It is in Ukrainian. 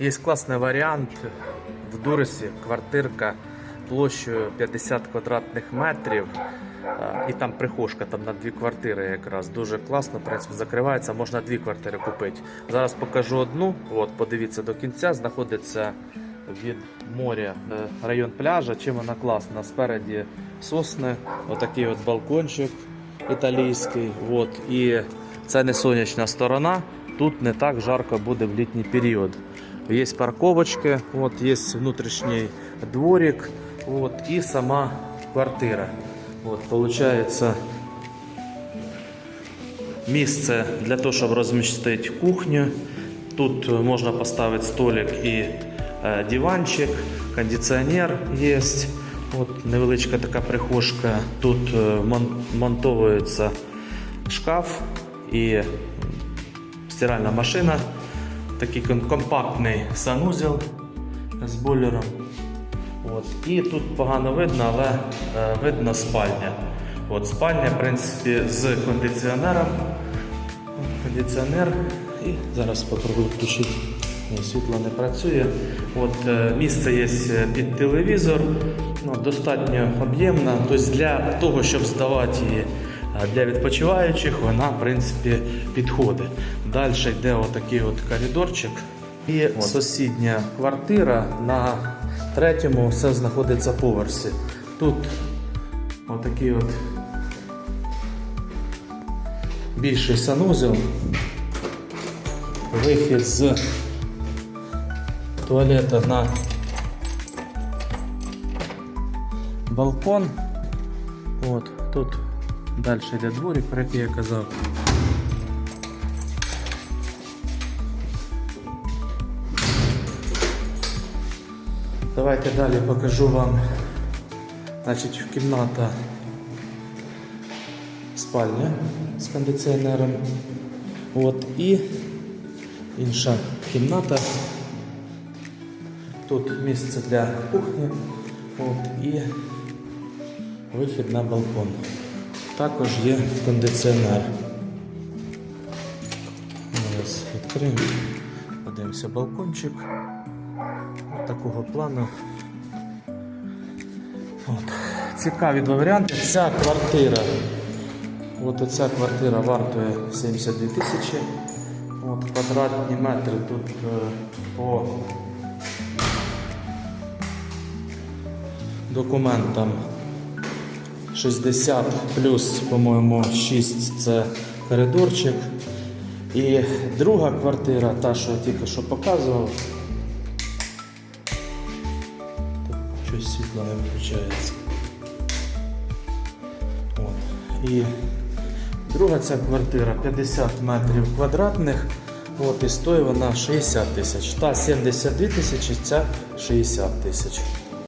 Є класний варіант в Дурисі, квартирка площею 50 квадратних метрів. І там прихожка там на дві квартири якраз дуже класно. В принципі, закривається, можна дві квартири купити. Зараз покажу одну. От, подивіться до кінця. Знаходиться від моря е, район пляжа. Чим вона класна? Спереді сосни, отакий от балкончик італійський. От, і це не сонячна сторона. Тут не так жарко буде в літній період. Є парковочки, от, є внутрішній дворик, от, і сама квартира. От, получається місце для того, щоб розмістити кухню. Тут можна поставити столик і е, диванчик, кондиціонер є. От невеличка така прихожка. Тут е, мон- монтовується шкаф і стиральна машина. Такий компактний санузел з бойлером. От. І тут погано видно, але е, видно спальня. От спальня, в принципі, з кондиціонером. Кондиціонер. І зараз спробую включити. Світло не працює. От, е, місце є під телевізор, ну, достатньо об'ємна. Тобто для того, щоб здавати її е, для відпочиваючих, вона в принципі підходить. Далі йде отакий от коридорчик. І сусідня квартира на третьому все знаходиться поверсі. Тут отакий от більший санузел. Вихід з туалета на балкон. От, тут далі йде дворик, про який я казав. Давайте далі покажу вам. Значить, кімната спальня з кондиціонером. От і інша кімната. Тут місце для кухні. От і вихід на балкон. Також є кондиціонер. Зараз відкриємо. Подивимося балкончик. От такого плану. От. Цікаві два варіанти. Ця квартира. От оця квартира вартує 72 тисячі. От квадратні метри тут е, по документам 60 плюс, по-моєму, 6 це коридорчик. І друга квартира, та, що я тільки що показував. Щось світло не виключається. От. І друга ця квартира 50 метрів квадратних. От, і стоїть вона 60 тисяч. Та 72 тисячі, ця 60 тисяч.